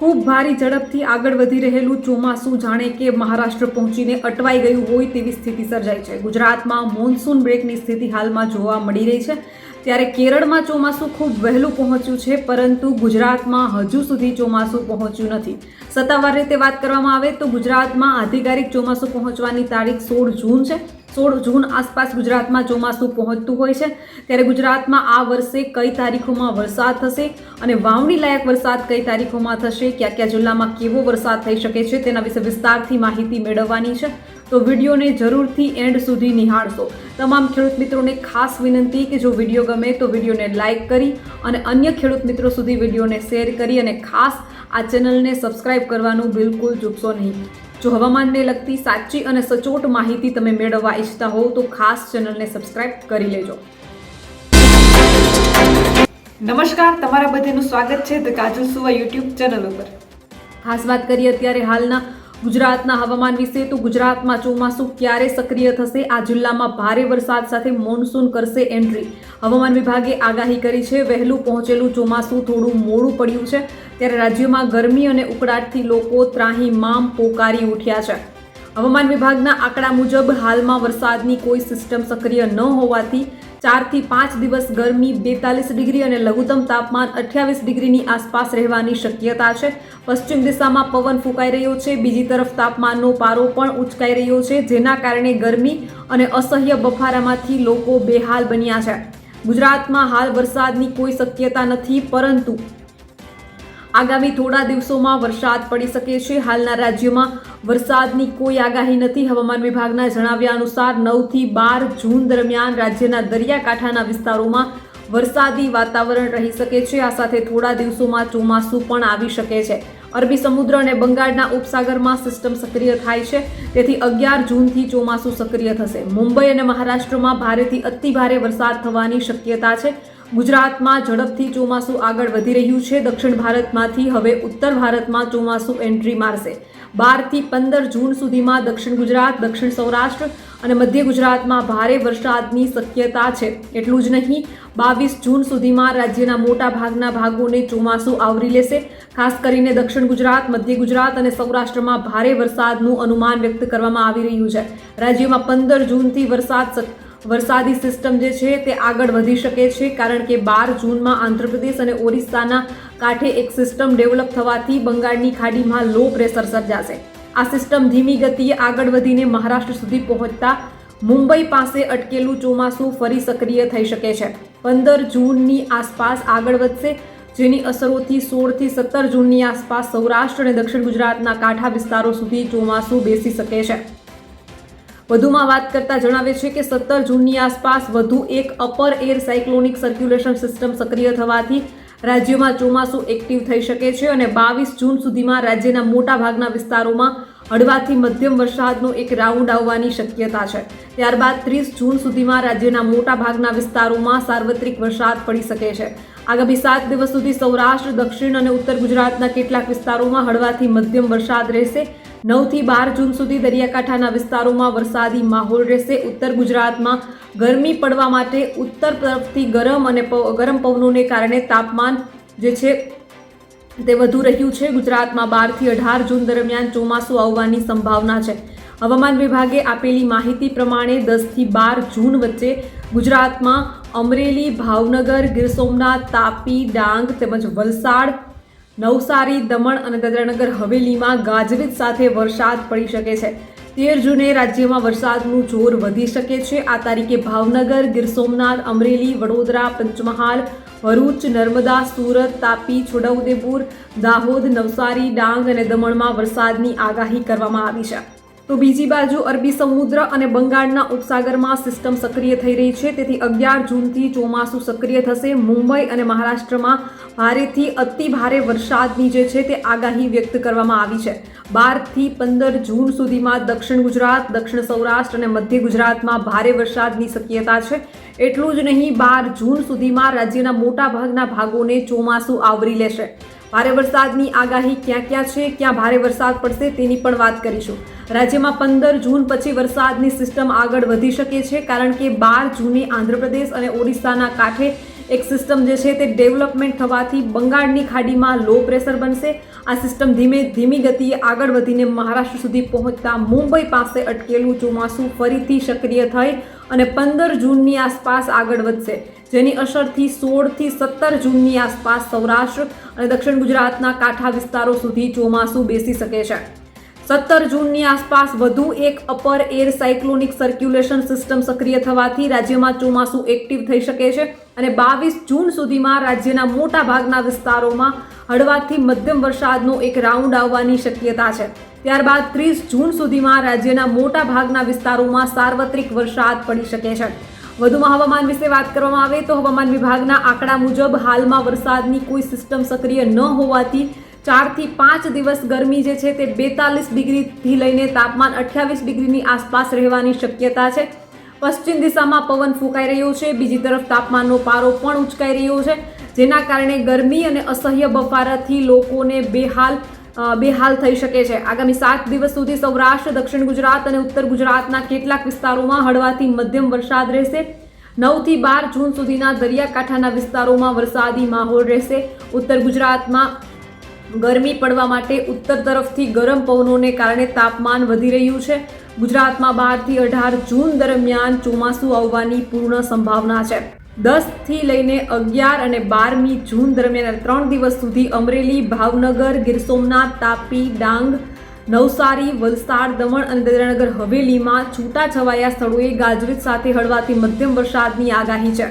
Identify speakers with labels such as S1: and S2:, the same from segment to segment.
S1: ખૂબ ભારી ઝડપથી આગળ વધી રહેલું ચોમાસું જાણે કે મહારાષ્ટ્ર પહોંચીને અટવાઈ ગયું હોય તેવી સ્થિતિ સર્જાઈ છે. ગુજરાતમાં મોન્સૂન બ્રેકની સ્થિતિ હાલમાં જોવા મળી રહી છે. ત્યારે કેરળમાં ચોમાસું ખૂબ વહેલું પહોંચ્યું છે, પરંતુ ગુજરાતમાં હજુ સુધી ચોમાસું પહોંચ્યું નથી. સત્તાવાર રીતે વાત કરવામાં આવે તો ગુજરાતમાં આધિકારિક ચોમાસું પહોંચવાની તારીખ સોળ જૂન છે. સોળ જૂન આસપાસ ગુજરાતમાં ચોમાસું પહોંચતું હોય છે. ત્યારે ગુજરાતમાં આ વર્ષે કઈ તારીખોમાં વરસાદ થશે અને વાવણી લાયક વરસાદ કઈ તારીખોમાં થશે? કયા કયા જિલ્લામાં કેવો વરસાદ થઈ શકે છે? તેના વિશે વિસ્તારથી માહિતી મેળવવાની છે. તો વિડીયોને જરૂરથી એન્ડ સુધી નિહાળશો. તમામ ખેડૂત મિત્રોને ખાસ વિનંતી કે જો વીડિયો ગમે તો વિડીયોને લાઇક કરી અને અન્ય ખેડૂત મિત્રો સુધી વિડીયોને શેર કરી અને ખાસ આ ચેનલને સબસ્ક્રાઇબ કરવાનું બિલકુલ ચૂકશો નહીં. જો હવામાનને લગતી સાચી અને સચોટ માહિતી તમે મેળવવા ઈચ્છતા હોવ તો ખાસ ચેનલને સબસ્ક્રાઇબ કરી લેજો. નમસ્કાર તમારા બધાનું સ્વાગત છે ધ કાજલ સુવા યુટ્યુબ ચેનલ ઉપર. ખાસ વાત કરીએ અત્યારે હાલના ગુજરાતના હવામાન વિશે તો ગુજરાતમાં ચોમાસું ક્યારે સક્રિય થશે? આ જિલ્લામાં ભારે વરસાદ સાથે મોન્સૂન કરશે એન્ટ્રી. હવામાન વિભાગે આગાહી કરી છે, વહેલું પહોંચેલું ચોમાસું થોડું મોડું પડ્યું છે, ત્યારે રાજ્યમાં ગરમી અને ઉકળાટથી લોકો ત્રાહી માં પોકારી ઉઠ્યા છે. હવામાન વિભાગના આંકડા મુજબ, હાલમાં વરસાદની કોઈ સિસ્ટમ સક્રિય ન હોવાથી ચારથી પાંચ દિવસ ગરમી બેતાલીસ ડિગ્રી અને લઘુત્તમ તાપમાન અઠ્યાવીસ ડિગ્રીની આસપાસ રહેવાની શક્યતા છે. પશ્ચિમ દિશામાં પવન ફૂંકાઈ રહ્યો છે. બીજી તરફ તાપમાનનો પારો પણ ઉચકાઈ રહ્યો છે, જેના કારણે ગરમી અને અસહ્ય બફારામાંથી લોકો બેહાલ બન્યા છે. ગુજરાતમાં હાલ વરસાદની કોઈ શક્યતા નથી, પરંતુ આગામી થોડા દિવસોમાં વરસાદ પડી શકે છે. હાલના રાજ્યમાં વરસાદની કોઈ આગાહી નથી. હવામાન વિભાગના જણાવ્યા અનુસાર નવથી બાર જૂન દરમિયાન રાજ્યના દરિયાકાંઠાના વિસ્તારોમાં વરસાદી વાતાવરણ રહી શકે છે. આ સાથે થોડા દિવસોમાં ચોમાસું પણ આવી શકે છે. અરબી સમુદ્ર અને બંગાળના ઉપસાગરમાં સિસ્ટમ સક્રિય થાય છે. તેથી અગિયાર જૂનથી ચોમાસું સક્રિય થશે. મુંબઈ અને મહારાષ્ટ્રમાં ભારેથી અતિ ભારે વરસાદ થવાની શક્યતા છે. ગુજરાતમાં ઝડપથી ચોમાસું આગળ વધી રહ્યું છે. દક્ષિણ ભારતમાંથી હવે ઉત્તર ભારતમાં ચોમાસું એન્ટ્રી મારશે. બારથી પંદર જૂન સુધીમાં દક્ષિણ ગુજરાત, દક્ષિણ સૌરાષ્ટ્ર અને મધ્ય ગુજરાતમાં ભારે વરસાદની શક્યતા છે. એટલું જ નહીં, બાવીસ જૂન સુધીમાં રાજ્યના મોટા ભાગના ભાગોને ચોમાસું આવરી લેશે. ખાસ કરીને દક્ષિણ ગુજરાત, મધ્ય ગુજરાત અને સૌરાષ્ટ્રમાં ભારે વરસાદનું અનુમાન વ્યક્ત કરવામાં આવી રહ્યું છે. રાજ્યમાં પંદર જૂનથી વરસાદ વરસાદી સિસ્ટમ જે છે તે આગળ વધી શકે છે, કારણ કે બાર જૂનમાં આંધ્રપ્રદેશ અને ઓરિસ્સાના કાંઠે એક સિસ્ટમ ડેવલપ થવાથી બંગાળની ખાડીમાં લો પ્રેશર સર્જાશે. આ સિસ્ટમ ધીમી ગતિએ આગળ વધીને મહારાષ્ટ્ર સુધી પહોંચતા મુંબઈ પાસે અટકેલું ચોમાસું ફરી સક્રિય થઈ શકે છે. પંદર જૂનની આસપાસ આગળ વધશે, જેની અસરોથી સોળથી સત્તર જૂનની આસપાસ સૌરાષ્ટ્ર અને દક્ષિણ ગુજરાતના કાંઠા વિસ્તારો સુધી ચોમાસું બેસી શકે છે. વધુમાં વાત કરતા જણાવે છે કે સત્તર જૂનની આસપાસ વધુ એક upper air cyclonic circulation system સક્રિય થવાથી રાજ્યમાં ચોમાસું એક્ટિવ થઈ શકે છે અને બાવીસ જૂન સુધીમાં રાજ્યના મોટા ભાગના વિસ્તારોમાં હળવાથી મધ્યમ વરસાદનો એક રાઉન્ડ આવવાની શક્યતા છે. ત્યારબાદ ત્રીસ જૂન સુધીમાં રાજ્યના મોટાભાગના વિસ્તારોમાં સાર્વત્રિક વરસાદ પડી શકે છે. આગામી સાત દિવસ સુધી સૌરાષ્ટ્ર, દક્ષિણ અને ઉત્તર ગુજરાતના કેટલાક વિસ્તારોમાં હળવાથી મધ્યમ વરસાદ રહેશે. નવથી બાર જૂન સુધી દરિયાકાંઠાના વિસ્તારોમાં વરસાદી માહોલ રહેશે. ઉત્તર ગુજરાતમાં ગરમી પડવા માટે ઉત્તર તરફથી ગરમ અને ગરમ પવનોને કારણે તાપમાન જે છે તે વધુ રહ્યું છે. ગુજરાતમાં બારથી અઢાર જૂન દરમિયાન ચોમાસું આવવાની સંભાવના છે. હવામાન વિભાગે આપેલી માહિતી પ્રમાણે દસથી બાર જૂન વચ્ચે ગુજરાતમાં અમરેલી, ભાવનગર, ગીર સોમનાથ, તાપી, ડાંગ તેમજ વલસાડ નવસારી, દમણ અને દાદરાનગર હવેલીમાં ગાજવીજ સાથે વરસાદ પડી શકે છે. તેર જૂને રાજ્યમાં વરસાદનું જોર વધી શકે છે. આ તારીખે ભાવનગર, ગીર સોમનાથ, અમરેલી, વડોદરા, પંચમહાલ, ભરૂચ, નર્મદા, સુરત, તાપી, છોટાઉદેપુર, દાહોદ, નવસારી, ડાંગ અને દમણમાં વરસાદની આગાહી કરવામાં આવી છે. તો બીજી બાજુ અરબી સમુદ્ર અને બંગાળના ઉપસાગરમાં સિસ્ટમ સક્રિય થઈ રહી છે. તેથી અગિયાર જૂનથી ચોમાસું સક્રિય થશે. મુંબઈ અને મહારાષ્ટ્રમાં ભારેથી અતિ ભારે વરસાદની જે છે તે આગાહી વ્યક્ત કરવામાં આવી છે. બારથી પંદર જૂન સુધીમાં દક્ષિણ ગુજરાત, દક્ષિણ સૌરાષ્ટ્ર અને મધ્ય ગુજરાતમાં ભારે વરસાદની શક્યતા છે. એટલું જ નહીં, બાર જૂન સુધીમાં રાજ્યના મોટા ભાગના ભાગોને ચોમાસું આવરી લેશે. ભારે વરસાદની આગાહી ક્યાં ક્યાં છે, ક્યાં ભારે વરસાદ પડશે તેની પણ વાત કરીશું. રાજ્યમાં પંદર જૂન પછી વરસાદની સિસ્ટમ આગળ વધી શકે છે, કારણ કે બાર જૂને આંધ્રપ્રદેશ અને ઓડિશાના કાંઠે એક સિસ્ટમ જે છે તે ડેવલપમેન્ટ થવાથી બંગાળની ખાડીમાં લો પ્રેશર બનશે. આ સિસ્ટમ ધીમે ધીમી ગતિએ આગળ વધીને મહારાષ્ટ્ર સુધી પહોંચતા મુંબઈ પાસે અટકેલું ચોમાસું ફરીથી સક્રિય થઈ અને પંદર જૂનની આસપાસ આગળ વધશે, જેની અસરથી સોળથી સત્તર જૂનની આસપાસ સૌરાષ્ટ્ર અને દક્ષિણ ગુજરાતના કાંઠા વિસ્તારો સુધી ચોમાસું બેસી શકે છે. સત્તર જૂનની આસપાસ વધુ એક upper air cyclonic circulation system સક્રિય થવાથી રાજ્યમાં ચોમાસું એક્ટિવ થઈ શકે છે અને બાવીસ જૂન સુધીમાં રાજ્યના મોટા ભાગના વિસ્તારોમાં હળવાથી મધ્યમ વરસાદનો એક રાઉન્ડ આવવાની શક્યતા છે. ત્યારબાદ ત્રીસ જૂન સુધીમાં રાજ્યના મોટા ભાગના વિસ્તારોમાં સાર્વત્રિક વરસાદ પડી શકે છે. વધુમાં હવામાન વિશે વાત કરવામાં આવે તો હવામાન વિભાગના આંકડા મુજબ હાલમાં વરસાદની કોઈ સિસ્ટમ સક્રિય ન હોવાથી ચારથી પાંચ દિવસ ગરમી જે છે તે બેતાલીસ ડિગ્રીથી લઈને તાપમાન અઠ્યાવીસ ડિગ્રીની આસપાસ રહેવાની શક્યતા છે. પશ્ચિમ દિશામાં પવન ફૂંકાઈ રહ્યો છે. બીજી તરફ તાપમાનનો પારો પણ ઉચકાઈ રહ્યો છે, જેના કારણે ગરમી અને અસહ્ય બફારાથી લોકોને બેહાલ બેહાલ થઈ શકે છે. આગામી સાત દિવસ સુધી સૌરાષ્ટ્ર, દક્ષિણ ગુજરાત અને ઉત્તર ગુજરાતના કેટલાક વિસ્તારોમાં હળવાથી મધ્યમ વરસાદ રહેશે. નવથી બાર જૂન સુધીના દરિયાકાંઠાના વિસ્તારોમાં વરસાદી માહોલ રહેશે. ઉત્તર ગુજરાતમાં ગરમી પડવા માટે ઉત્તર તરફથી ગરમ પવનોને કારણે તાપમાન વધી રહ્યું છે. ગુજરાતમાં બારથી અઢાર જૂન દરમિયાન ચોમાસું આવવાની પૂર્ણ સંભાવના છે. દસથી લઈને અગિયાર અને બારમી જૂન દરમિયાન ત્રણ દિવસ સુધી અમરેલી, ભાવનગર, ગીર સોમનાથ, તાપી, ડાંગ, નવસારી, વલસાડ, દમણ અને દાદરાનગર હવેલીમાં છૂટાછવાયા સ્થળોએ ગાજવીજ સાથે હળવાથી મધ્યમ વરસાદની આગાહી છે.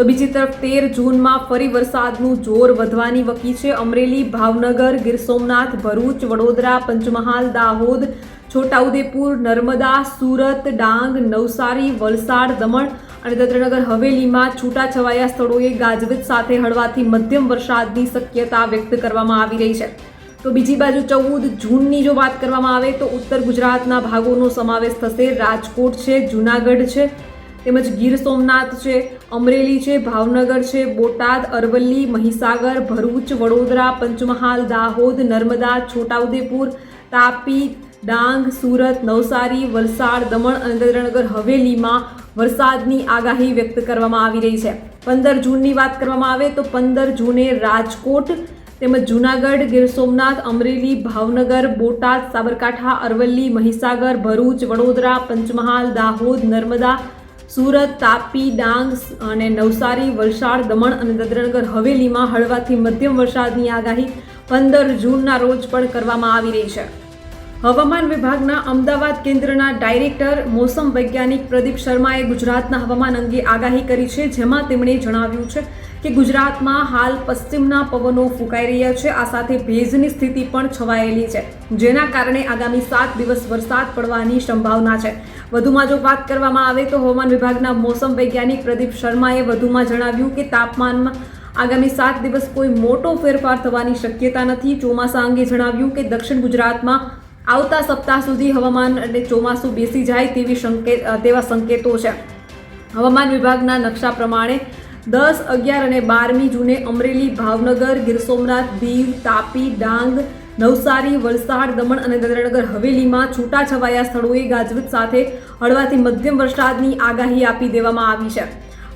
S1: તો બીજી તરફ તેર જૂનમાં ફરી વરસાદનું જોર વધવાની વકી છે. અમરેલી, ભાવનગર, ગીર સોમનાથ, ભરૂચ, વડોદરા, પંચમહાલ, દાહોદ, છોટાઉદેપુર, નર્મદા, સુરત, ડાંગ, નવસારી, વલસાડ, દમણ અને દાદરાનગર હવેલીમાં છૂટાછવાયા સ્થળોએ ગાજવીજ સાથે હળવાથી મધ્યમ વરસાદની શક્યતા વ્યક્ત કરવામાં આવી રહી છે. તો બીજી બાજુ ચૌદ જૂનની જો વાત કરવામાં આવે તો ઉત્તર ગુજરાતના ભાગોનો સમાવેશ થશે. રાજકોટ છે, જૂનાગઢ છે તેમજ ગીર સોમનાથ છે, અમરેલી છે, ભાવનગર છે, બોટાદ, અરવલ્લી, મહીસાગર, ભરૂચ, વડોદરા, પંચમહાલ, દાહોદ, નર્મદા, છોટાઉદેપુર, તાપી, ડાંગ, સુરત, નવસારી, વલસાડ, દમણ અને દાદરાનગર હવેલીમાં વરસાદની આગાહી વ્યક્ત કરવામાં આવી રહી છે. પંદર જૂનની વાત કરવામાં આવે તો પંદર જૂને રાજકોટ તેમજ જૂનાગઢ, ગીર સોમનાથ, અમરેલી, ભાવનગર, બોટાદ, સાબરકાંઠા, અરવલ્લી, મહીસાગર, ભરૂચ, વડોદરા, પંચમહાલ, દાહોદ, નર્મદા સુરત, તાપી, ડાંગ અને નવસારી, વલસાડ, દમણ અને દાદરાનગર હવેલીમાં હળવાથી મધ્યમ વરસાદની આગાહી પંદર જૂનના રોજ પણ કરવામાં આવી રહી છે. હવામાન વિભાગના અમદાવાદ કેન્દ્રના ડાયરેક્ટર મોસમ વૈજ્ઞાનિક પ્રદીપ શર્માએ ગુજરાતના હવામાન અંગે આગાહી કરી છે, જેમાં તેમણે જણાવ્યું છે કે ગુજરાતમાં હાલ પશ્ચિમના પવનો ફૂંકાઈ રહ્યા છે, આ સાથે ભેજની સ્થિતિ પણ છવાયેલી છે, જેના કારણે આગામી સાત દિવસ વરસાદ પડવાની સંભાવના છે. વધુમાં જો વાત કરવામાં આવે તો હવામાન વિભાગના મોસમ વૈજ્ઞાનિક પ્રદીપ શર્માએ વધુમાં જણાવ્યું કે તાપમાનમાં આગામી સાત દિવસ કોઈ મોટો ફેરફાર થવાની શક્યતા નથી. ચોમાસા અંગે જણાવ્યું કે દક્ષિણ ગુજરાતમાં આવતા સપ્તાહ સુધી હવામાન અને ચોમાસું બેસી જાય તેવી સંકેત તેવા સંકેતો છે. હવામાન વિભાગના નકશા પ્રમાણે દસ, અગિયાર અને બારમી જૂને અમરેલી, ભાવનગર, ગીર સોમનાથ, દીવ, તાપી, ડાંગ, નવસારી, વલસાડ, દમણ અને દાદરાનગર હવેલીમાં છૂટાછવાયા સ્થળોએ ગાજવીજ સાથે હળવાથી મધ્યમ વરસાદની આગાહી આપી દેવામાં આવી છે.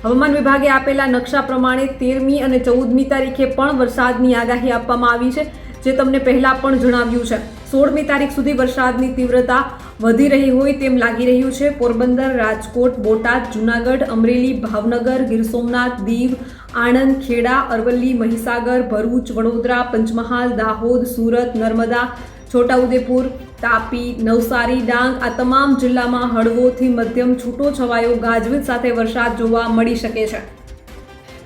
S1: હવામાન વિભાગે આપેલા નકશા પ્રમાણે તેરમી અને ચૌદમી તારીખે પણ વરસાદની આગાહી આપવામાં આવી છે, જે તમને પહેલાં પણ જણાવ્યું છે. સોળમી તારીખ સુધી વરસાદની તીવ્રતા વધી રહી હોય તેમ લાગી રહ્યું છે. પોરબંદર, રાજકોટ, બોટાદ, જૂનાગઢ, અમરેલી, ભાવનગર, ગીર સોમનાથ, દીવ, આણંદ, ખેડા, અરવલ્લી, મહીસાગર, ભરૂચ, વડોદરા, પંચમહાલ, દાહોદ, સુરત, નર્મદા, છોટાઉદેપુર, તાપી, નવસારી, ડાંગ આ તમામ જિલ્લામાં હળવોથી મધ્યમ છૂટો છવાયો ગાજવીજ સાથે વરસાદ જોવા મળી શકે છે.